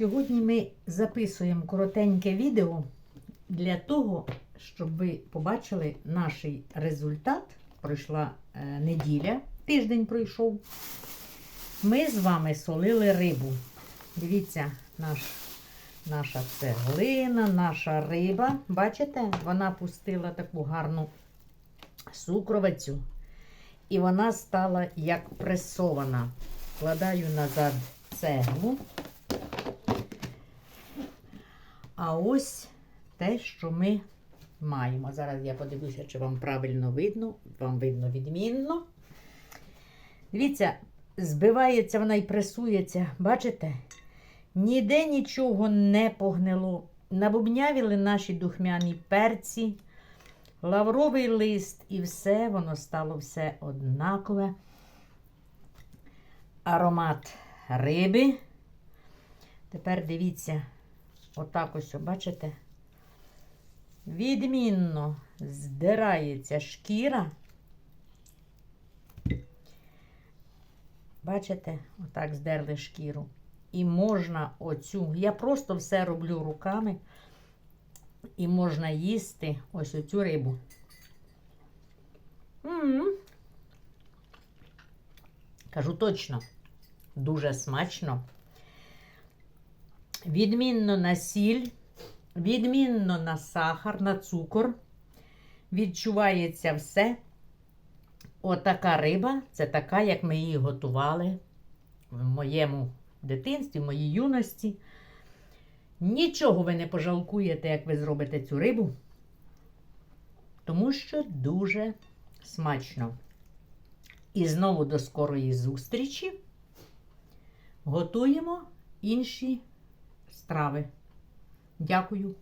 Сьогодні ми записуємо коротеньке відео для того, щоб ви побачили наш результат. Пройшла е, неділя, тиждень пройшов. Ми з вами солили рибу. Дивіться, наш, наша цеглина, наша риба. Бачите, вона пустила таку гарну сукровицю. І вона стала як пресована. Вкладаю назад цеглу. А ось те, що ми маємо. Зараз я подивлюся, чи вам правильно видно. Вам видно відмінно. Дивіться, збивається вона і пресується. Бачите? Ніде нічого не погнило. Набубнявіли наші духмяні перці, лавровий лист, і все, воно стало все однакове. Аромат риби. Тепер дивіться, отак ось, бачите? Відмінно здирається шкіра. Бачите, отак здерли шкіру. І можна оцю. Я просто все роблю руками. І можна їсти ось оцю рибу. М-м. Кажу точно, дуже смачно. Відмінно на сіль, відмінно на сахар, на цукор. Відчувається все. Отака риба це така, як ми її готували в моєму дитинстві, в моїй юності. Нічого ви не пожалкуєте, як ви зробите цю рибу, тому що дуже смачно. І знову до скорої зустрічі готуємо інші страви. Дякую.